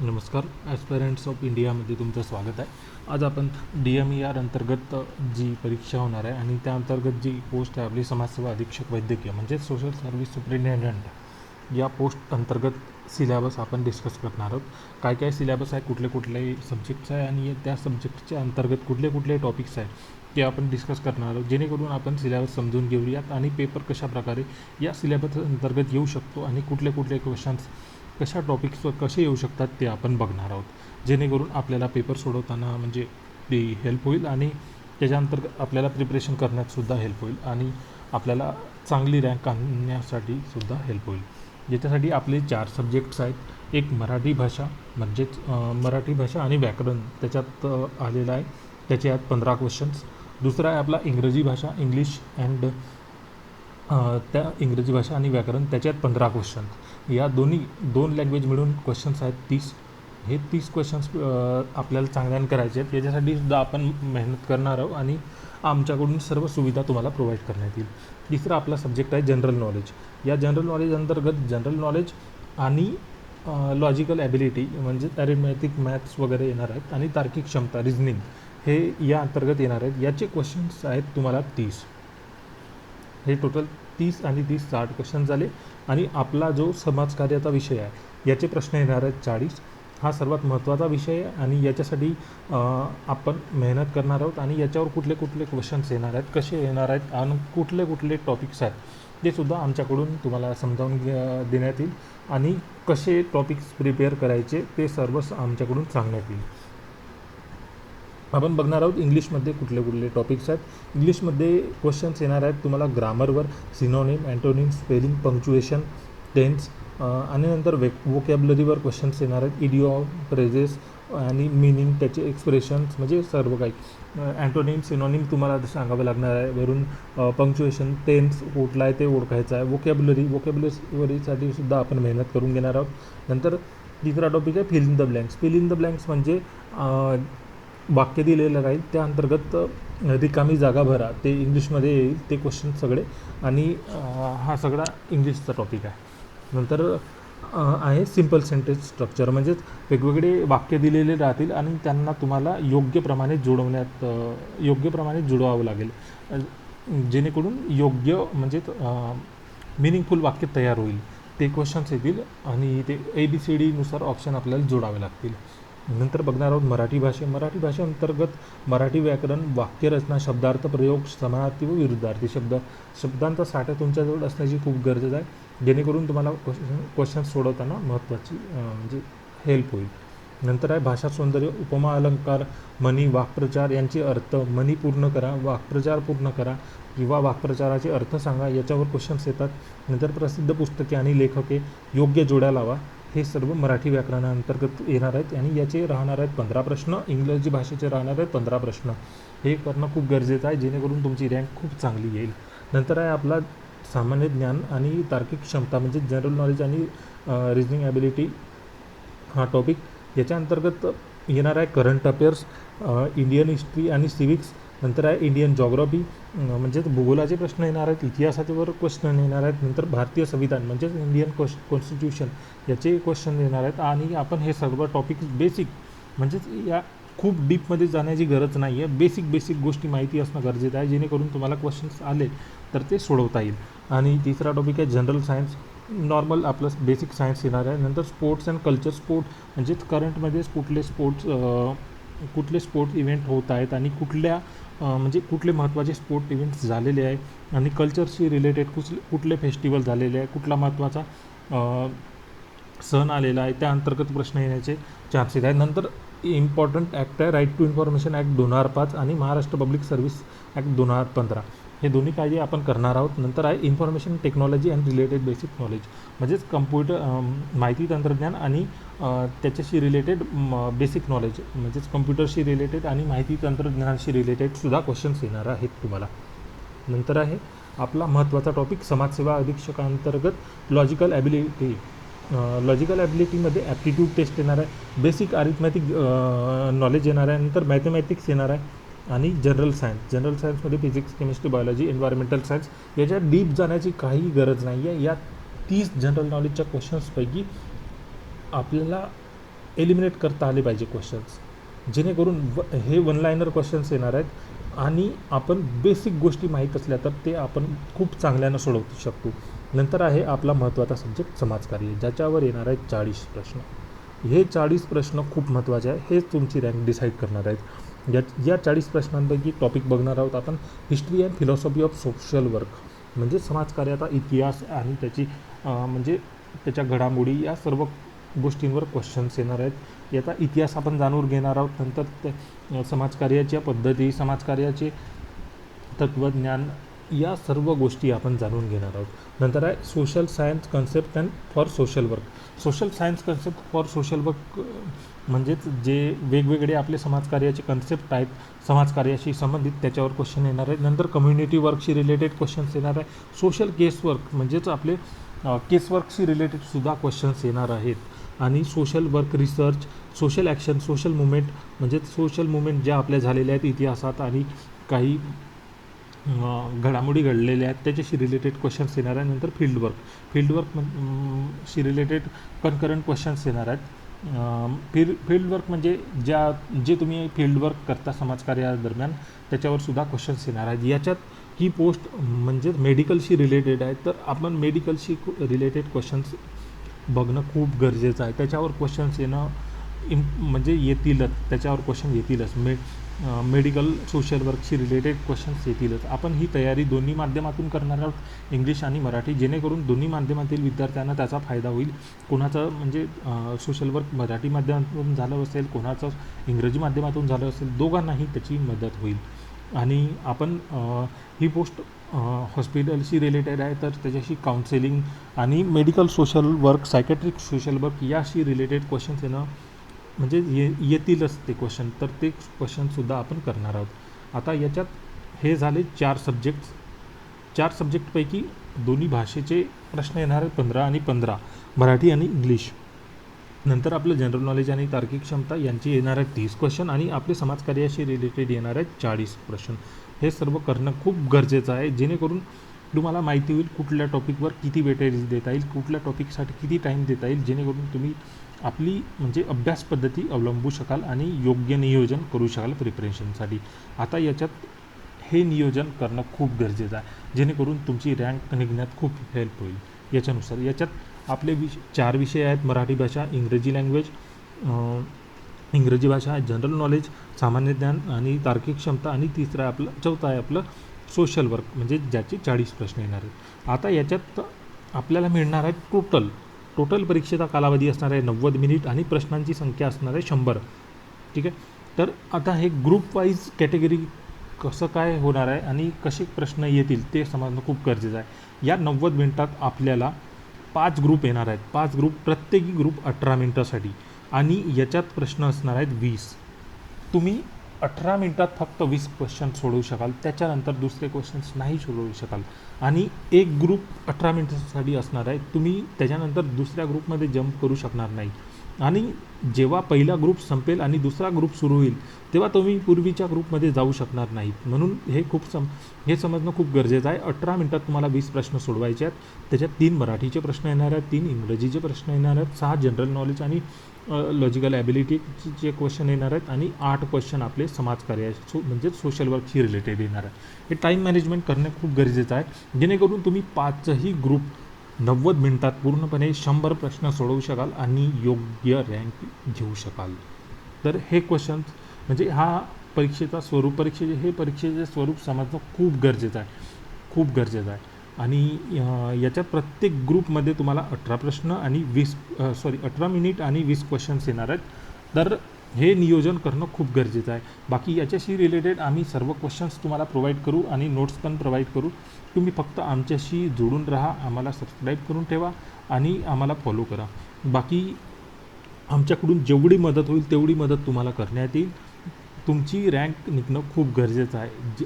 नमस्कार. ॲस्पायरंट्स ऑफ इंडियामध्ये तुमचं स्वागत आहे. आज आपण डी एम ई आर अंतर्गत जी परीक्षा होणार आहे आणि त्या अंतर्गत जी पोस्ट आहे आपली समाजसेवा अधीक्षक वैद्यकीय म्हणजे सोशल सर्व्हिस सुप्रिंटेंडंट या पोस्ट अंतर्गत सिलेबस आपण डिस्कस करणार आहोत. काय काय सिलेबस आहे कुठले कुठले सब्जेक्ट्स आहे आणि त्या सब्जेक्टच्या अंतर्गत कुठले कुठले टॉपिक्स आहेत ते आपण डिस्कस करणार आहोत. जेणेकरून आपण सिलेबस समजून घेऊयात आणि पेपर कशाप्रकारे या सिलेबस अंतर्गत येऊ शकतो आणि कुठले कुठले क्वेश्चन्स कशा टॉपिक्सवर कसे येऊ शकतात ते आपण बघणार आहोत. जेणेकरून आपल्याला पेपर सोडवताना म्हणजे ते हेल्प होईल आणि त्याच्यानंतर आपल्याला प्रिपरेशन करण्यातसुद्धा हेल्प होईल आणि आपल्याला चांगली रँक आणण्यासाठी सुद्धा हेल्प होईल. ज्याच्यासाठी आपले चार सब्जेक्ट्स आहेत. एक मराठी भाषा म्हणजेच मराठी भाषा आणि व्याकरण त्याच्यात आलेलं आहे. त्याचे आहेत पंधरा क्वेश्चन्स दुसरा आहे आपला इंग्रजी भाषा इंग्लिश अँड त्या इंग्रजी भाषा आणि व्याकरण त्याच्यात पंधरा क्वेश्चन या दोन्ही दोन लँग्वेज मिळून क्वेश्चन्स आहेत तीस. हे तीस क्वेश्चन्स आपल्याला चांगल्याने करायचे आहेत. याच्यासाठी सुद्धा आपण मेहनत करणार आहोत आणि आमच्याकडून सर्व सुविधा तुम्हाला प्रोव्हाइड करण्यात येईल. तिसरा आपला सब्जेक्ट आहे जनरल नॉलेज या जनरल नॉलेज अंतर्गत जनरल नॉलेज आणि लॉजिकल ॲबिलिटी म्हणजे ॲरिमॅटिक मॅथ्स वगैरे येणार आहेत आणि तार्किक क्षमता रिझनिंग हे या अंतर्गत येणार आहेत. याचे क्वेश्चन्स आहेत तुम्हाला तीस. हे टोटल तीस आणि तीस साठ क्वेश्चन झाले. आणि आपला जो समाजकार्याचा विषय आहे याचे प्रश्न येणार आहेत चाळीस. हा सर्वात महत्त्वाचा विषय आहे आणि याच्यासाठी आपण मेहनत करणार आहोत आणि याच्यावर कुठले कुठले क्वेश्चन्स येणार आहेत कसे येणार आहेत आणि कुठले कुठले टॉपिक्स आहेत ते सुद्धा आमच्याकडून तुम्हाला समजावून घ्या देण्यात येईल. आणि कसे टॉपिक्स प्रिपेअर करायचे ते सर्व आमच्याकडून सांगण्यात येईल. आपण बघणार आहोत इंग्लिशमध्ये कुठले कुठले टॉपिक्स आहेत. इंग्लिशमध्ये क्वेश्चन्स येणार आहेत तुम्हाला ग्रामरवर synonym antonym spelling punctuation tense आणि नंतर वे वोकॅबलरीवर क्वेश्चन्स येणार आहेत. इडिओ प्रेजेस आणि मिनिंग त्याचे एक्सप्रेशन्स म्हणजे सर्व काही. अँटोनिम सिनोनिम तुम्हाला सांगावं लागणार आहे. वरून पंक्च्युएशन टेन्स कुठला आहे ते ओळखायचं आहे. वोकॅबलरी वोकॅबलरीसाठी सुद्धा आपण मेहनत करून घेणार आहोत. नंतर तिसरा टॉपिक आहे fill in the blanks fill in the blanks म्हणजे वाक्य दिलेलं राहील. त्या अंतर्गत रिकामी जागा भरा. ते इंग्लिशमध्ये येईल ते क्वेश्चन सगळे. आणि हा सगळा इंग्लिशचा टॉपिक आहे. नंतर आहे सिंपल सेंटेन्स स्ट्रक्चर म्हणजेच वेगवेगळे वाक्य दिलेले राहतील आणि त्यांना तुम्हाला योग्य प्रमाणे जोडवण्यात योग्य प्रमाणे जुळवावं लागेल. जेणेकरून योग्य म्हणजे मिनिंगफुल वाक्य तयार होईल. ते क्वेश्चन्स येतील आणि ते ए बी सी डीनुसार ऑप्शन आपल्याला जोडावे लागतील. नंतर बघणार आहोत मराठी भाषे. मराठी भाषेअंतर्गत मराठी व्याकरण वाक्यरचना शब्दार्थ प्रयोग समानार्थी व विरुद्धार्थी शब्द. शब्दांचा साठा तुमच्याजवळ असण्याची खूप गरज आहे. जेणेकरून तुम्हाला क्वेश्चन क्वेश्चन सोडवताना महत्त्वाची म्हणजे हेल्प होईल. नंतर आहे भाषा सौंदर्य उपमा अलंकार मनी वाक्प्रचार यांचे अर्थ मनी पूर्ण करा वाक्प्रचार पूर्ण करा किंवा वाक्प्रचाराचे अर्थ सांगा याच्यावर क्वेश्चन्स येतात. नंतर प्रसिद्ध पुस्तके आणि लेखके योग्य जोड्या लावा. हे सर्व मराठी व्याकरणाअंतर्गत येणार आहेत आणि याचे राहणार आहेत पंधरा प्रश्न इंग्रजी भाषेचे राहणार आहेत पंधरा प्रश्न. हे करणं खूप गरजेचं आहे जेणेकरून तुमची रँक खूप चांगली येईल. नंतर आहे आपला सामान्य ज्ञान आणि तार्किक क्षमता म्हणजे जनरल नॉलेज आणि रिजनिंग ॲबिलिटी हा टॉपिक. याच्या अंतर्गत येणार आहे करंट अफेअर्स इंडियन हिस्ट्री आणि सिविक्स नंतर आहे इंडियन जॉग्रॉफी म्हणजेच भूगोलाचे प्रश्न येणार आहेत इतिहासाच्यावर क्वेश्चन येणार आहेत नंतर भारतीय संविधान म्हणजेच इंडियन कॉन्स कॉन्स्टिट्यूशन याचे क्वेश्चन येणार आहेत. आणि आपण हे सर्व टॉपिक बेसिक म्हणजेच या खूप डीपमध्ये जाण्याची गरज नाही आहे बेसिक बेसिक गोष्टी माहिती असणं गरजेचं आहे जेणेकरून तुम्हाला क्वेश्चन्स आले तर ते सोडवता येईल. आणि तिसरा टॉपिक आहे जनरल सायन्स नॉर्मल आपलं बेसिक सायन्स येणार आहे. नंतर स्पोर्ट्स अँड कल्चर स्पोर्ट म्हणजेच करंटमध्येच कुठले स्पोर्ट्स कुठले स्पोर्ट्स इव्हेंट होत आहेत आणि कुठल्या म्हणजे कुठले महत्त्वाचे स्पोर्ट इव्हेंट्स झालेले आहे आणि कल्चरशी रिलेटेड कुठले कुठले फेस्टिवल झालेले आहे कुठला महत्त्वाचा सण आलेला आहे त्या अंतर्गत प्रश्न येण्याचे चान्सेस आहेत. नंतर इम्पॉर्टंट ॲक्ट आहे राईट टू इन्फॉर्मेशन ॲक्ट दोन हजार पाच आणि महाराष्ट्र पब्लिक सर्व्हिस ॲक्ट दोन हजार पंधरा. हे दोन्ही कायदे आपण करणार आहोत. नंतर आहे information technology and related basic knowledge म्हणजेच कम्प्युटर माहिती तंत्रज्ञान आणि त्याच्याशी रिलेटेड बेसिक नॉलेज म्हणजेच कम्प्युटरशी रिलेटेड आणि माहिती तंत्रज्ञानाशी रिलेटेड सुद्धा क्वेश्चन्स येणार आहेत तुम्हाला. नंतर आहे आपला महत्त्वाचा टॉपिक समाजसेवा अधीक्षकांतर्गत लॉजिकल ॲबिलिटी लॉजिकल ॲबिलिटीमध्ये ॲप्टिट्यूड टेस्ट येणार आहे. बेसिक अरिथमॅटिक नॉलेज येणार आहे. नंतर मॅथमॅटिक्स येणार आहे. आणि जनरल सायन्स जनरल सायन्समध्ये physics chemistry biology environmental science याच्या डीप जाण्याची काही गरज नाही आहे या तीस जनरल नॉलेजच्या क्वेश्चन्सपैकी आपल्याला एलिमिनेट करता आले पाहिजे क्वेश्चन्स जेणेकरून व हे वन लायनर क्वेश्चन्स येणार आहेत आणि आपण बेसिक गोष्टी माहीत असल्या तर ते आपण खूप चांगल्यानं सोडवू शकतो. नंतर आहे आपला महत्त्वाचा सब्जेक्ट समाजकार्य ज्याच्यावर येणार आहेत चाळीस प्रश्न. हे चाळीस प्रश्न खूप महत्त्वाचे आहे हेच तुमची रँक डिसाईड करणार आहेत. या या चाळीस प्रश्नांपैकी टॉपिक बघणार आहोत आपण history and philosophy of social work म्हणजे समाजकार्याचा इतिहास आणि त्याची म्हणजे त्याच्या घडामोडी या सर्व गोष्टींवर क्वेश्चन्स येणार आहेत. याचा इतिहास आपण जाणून घेणार आहोत. नंतर समाजकार्याच्या पद्धती समाजकार्याचे तत्त्वज्ञान या सर्व गोष्टी आपण जाणून घेणार आहोत. नंतर आहे social science concept and for social work social science concept for social work म्हणजेच जे वेगवेगळे आपले समाजकार्याचे कन्सेप्ट आहेत समाजकार्याशी संबंधित त्याच्यावर क्वेश्चन येणार आहेत. नंतर कम्युनिटी वर्कशी रिलेटेड क्वेश्चन्स येणार आहे सोशल केस वर्क म्हणजेच आपले केस वर्कशी रिलेटेडसुद्धा क्वेश्चन्स येणार आहेत. आणि social work research social action social movement म्हणजेच सोशल मुवमेंट ज्या आपल्या झालेल्या आहेत इतिहासात आणि काही घडामोडी घडलेल्या आहेत. त्याच्याशी रिलेटेड क्वेश्चन्स येणार आहे नंतर फील्ड वर्क फील्ड वर्क शी रिलेटेड कनकरंट क्वेश्चन्स येणार आहेत. फील्ड फील्ड वर्क म्हणजे ज्या जे तुम्ही फील्ड वर्क करता समाजकार्यादरम्यान त्याच्यावर सुद्धा क्वेश्चन्स येणार आहेत. याच्यात ही पोस्ट म्हणजे मेडिकलशी रिलेटेड आहे. तर आपण मेडिकलशी रिलेटेड क्वेश्चन्स बघणं खूप गरजेचं आहे. त्याच्यावर क्वेश्चन्स येणं इम म्हणजे येतीलच. त्याच्यावर क्वेश्चन येतीलच. मे मेडिकल सोशल वर्कशी रिलेटेड क्वेश्चन्स येतीलच. आपण ही तयारी दोन्ही माध्यमातून करणार आहोत इंग्लिश आणि मराठी. जेणेकरून दोन्ही माध्यमातील विद्यार्थ्यांना त्याचा फायदा होईल. कोणाचं म्हणजे सोशल वर्क मराठी माध्यमातून झालं असेल कोणाचं इंग्रजी माध्यमातून झालं असेल दोघांनाही त्याची मदत होईल. आणि आपण ही पोस्ट हॉस्पिटलशी रिलेटेड आहे तर त्याच्याशी काउन्सिलिंग आणि medical social work psychiatric social work याशी रिलेटेड क्वेश्चन्स येणं म्हणजे ये येतीलच ते क्वेश्चन तर ते क्वेश्चनसुद्धा आपण करणार आहोत. आता याच्यात हे झाले चार सब्जेक्ट्स चार सब्जेक्टपैकी दोन्ही भाषेचे प्रश्न येणार आहेत पंधरा आणि पंधरा. मराठी आणि इंग्लिश. नंतर आपलं जनरल नॉलेज आणि तार्किक क्षमता यांची येणार आहेत तीस क्वेश्चन आणि आपले समाजकार्याशी रिलेटेड येणार आहेत चाळीस प्रश्न हे सर्व करणं खूप गरजेचं आहे. जेणेकरून तुम्हाला माहिती होईल कुठल्या टॉपिकवर किती वेटेज देता येईल कुठल्या टॉपिकसाठी किती टाईम देता येईल जेणेकरून तुम्ही आपली म्हणजे अभ्यास पद्धती अवलंबू शकाल आणि योग्य नियोजन करू शकाल प्रिपरेशनसाठी आता याच्यात हे नियोजन करणं खूप गरजेचं आहे जेणेकरून तुमची रँक निघण्यात खूप हेल्प होईल. याच्यानुसार याच्यात आपले विष चार विषय आहेत मराठी भाषा इंग्रजी लँग्वेज इंग्रजी भाषा जनरल नॉलेज सामान्य ज्ञान आणि तार्किक क्षमता आणि तिसरं आहे आपलं चौथं आहे आपलं सोशल वर्क म्हणजे ज्याचे चाळीस प्रश्न येणार आहेत. आता याच्यात आपल्याला मिळणार आहे टोटल. टोटल परीक्षेचा कालावधी असणार आहे नव्वद मिनिट आणि प्रश्नांची संख्या असणार आहे शंभर. ठीक आहे? तर आता हे ग्रुप वाईज कॅटेगरी कसं काय होणार आहे आणि कसे प्रश्न येतील ते समजणं खूप गरजेचं आहे. या नव्वद मिनिटात आपल्याला पाच ग्रुप येणार आहेत. पाच ग्रुप प्रत्येकी ग्रुप अठरा मिनटासाठी. आणि याच्यात प्रश्न असणार आहेत वीस. तुम्ही अठरा मिनटात फक्त वीस क्वेश्चन सोडवू शकाल. त्याच्यानंतर दुसरे क्वेश्चन्स नाही सोडवू शकाल. आणि एक ग्रुप अठरा मिनटासाठी असणार आहे. तुम्ही त्याच्यानंतर दुसऱ्या ग्रुपमध्ये जम्प करू शकणार नाही. आणि जेव्हा पहिला ग्रुप संपेल आणि दुसरा ग्रुप सुरू होईल तेव्हा तुम्ही पूर्वीच्या ग्रुपमध्ये जाऊ शकणार नाहीत. म्हणून हे खूप सम हे समजणं खूप गरजेचं आहे. अठरा मिनटात तुम्हाला वीस प्रश्न सोडवायचे आहेत. त्याच्यात तीन मराठीचे प्रश्न येणार आहेत तीन इंग्रजीचे प्रश्न येणार आहेत सहा जनरल नॉलेज आणि लॉजिकल ॲबिलिटीचे क्वेश्चन येणार आहेत आणि आठ क्वेश्चन आपले समाजकार्या सो म्हणजे सोशल वर्कशी रिलेटेड येणार आहे हे टाईम मॅनेजमेंट करणे खूप गरजेचं आहे. जेणेकरून तुम्ही पाचही ग्रुप नव्वद मिनिटात पूर्णपणे शंभर प्रश्न सोडवू शकाल आणि योग्य रँक घेऊ शकाल. तर हे क्वेश्चन्स म्हणजे हा परीक्षेचा स्वरूप परीक्षेचे हे परीक्षेचे स्वरूप समजणं खूप गरजेचं आहे. खूप गरजेचं आहे. आणि याच्या याच्यात प्रत्येक ग्रुपमध्ये तुम्हाला अठरा प्रश्न आणि वीस सॉरी अठरा मिनिट आणि वीस क्वेश्चन्स येणार आहेत. तर हे नियोजन करणं खूप गरजेचं आहे. बाकी याच्याशी रिलेटेड आम्ही सर्व क्वेश्चन्स तुम्हाला प्रोव्हाइड करू आणि नोट्स पण प्रोव्हाइड करू. तुम्ही फक्त आमच्याशी जोडून राहा आम्हाला सबस्क्राईब करून ठेवा आणि आम्हाला फॉलो करा. बाकी आमच्याकडून जेवढी मदत होईल तेवढी मदत तुम्हाला करण्यात येईल. तुमची रँक निघणं खूप गरजेचं आहे. जे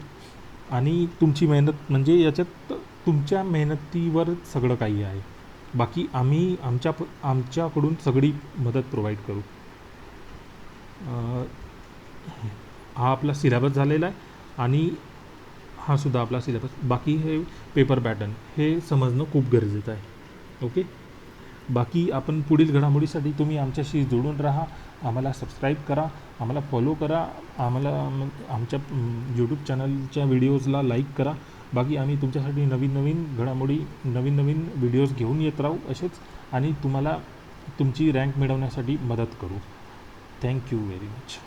आणि तुमची मेहनत म्हणजे याच्यात तुमच्या मेहनतीवर सगळं काही आहे. बाकी आम्ही आमच्या आमच्याकडून सगळी मदत प्रोव्हाइड करू. हा आपला सिलेबस झालेला आहे आणि हा सुद्धा आपला सिलेबस बाकी हे पेपर पॅटर्न हे समजणं खूप गरजेचं आहे. ओके बाकी आपण पुढील घडामोडीसाठी तुम्ही आमच्याशी जोडून राहा. आम्हाला सबस्क्राईब करा आम्हाला फॉलो करा आम्हाला मग आमच्या यूट्यूब चॅनलच्या व्हिडिओजला लाईक करा. बाकी आम्ही तुमच्यासाठी नवीन नवीन घडामोडी नवीन नवीन व्हिडिओज घेऊन येत राहू असेच. आणि तुम्हाला तुमची रँक मिळवण्यासाठी मदत करू. thank you very much.